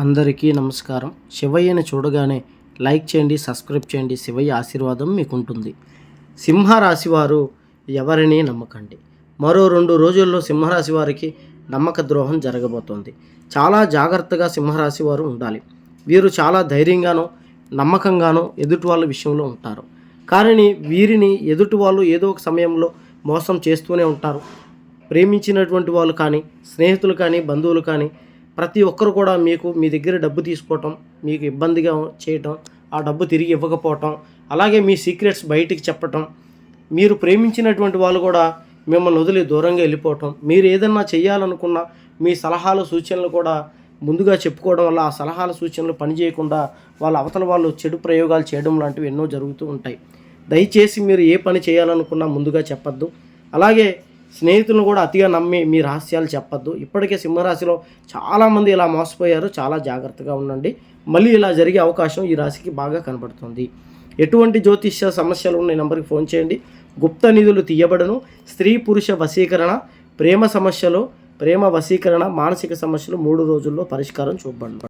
అందరికీ నమస్కారం. శివయ్యని చూడగానే లైక్ చేయండి సబ్స్క్రైబ్ చేయండి. శివయ్య ఆశీర్వాదం మీకు ఉంటుంది సింహరాశి వారు ఎవరిని నమ్మకండి? మరో రెండు రోజుల్లో సింహరాశి వారికి నమ్మక ద్రోహం జరగబోతోంది. చాలా జాగ్రత్తగా సింహరాశి వారు ఉండాలి. వీరు చాలా ధైర్యంగానో నమ్మకంగానో ఎదుటి వాళ్ళ విషయంలో ఉంటారు. కానీ వీరిని ఎదుటి వాళ్ళు ఏదో ఒక సమయంలో మోసం చేస్తూనే ఉంటారు. ప్రేమించినటువంటి వాళ్ళు కానీ స్నేహితులు కానీ బంధువులు కానీ ప్రతి ఒక్కరు కూడా మీకు మీ దగ్గర డబ్బు తీసుకోవటం మీకు ఇబ్బందిగా చేయటం ఆ డబ్బు తిరిగి ఇవ్వకపోవటం అలాగే మీ సీక్రెట్స్ బయటికి చెప్పటం మీరు ప్రేమించినటువంటి వాళ్ళు కూడా మిమ్మల్ని వదిలి దూరంగా వెళ్ళిపోవటం మీరు ఏదన్నా చేయాలనుకున్న మీ సలహాలు సూచనలు కూడా ముందుగా చెప్పుకోవడం వల్ల ఆ సలహాల సూచనలు పనిచేయకుండా వాళ్ళ అవతల వాళ్ళు చెడు ప్రయోగాలు చేయడం లాంటివి ఎన్నో జరుగుతూ ఉంటాయి. దయచేసి మీరు ఏ పని చేయాలనుకున్నా ముందుగా చెప్పద్దు. అలాగే స్నేహితులను కూడా అతిగా నమ్మి మీ రహస్యాలు చెప్పద్దు. ఇప్పటికే సింహరాశిలో చాలామంది ఇలా మోసపోయారు. చాలా జాగ్రత్తగా ఉండండి. మళ్ళీ ఇలా జరిగే అవకాశం ఈ రాశికి బాగా కనబడుతుంది. ఎటువంటి జ్యోతిష్య సమస్యలు ఉన్న ఈ నెంబర్కి ఫోన్ చేయండి. గుప్త నిధులు తీయబడను. స్త్రీ పురుష వశీకరణ ప్రేమ సమస్యలు ప్రేమ వశీకరణ మానసిక సమస్యలు మూడు రోజుల్లో పరిష్కారం చూపబడను.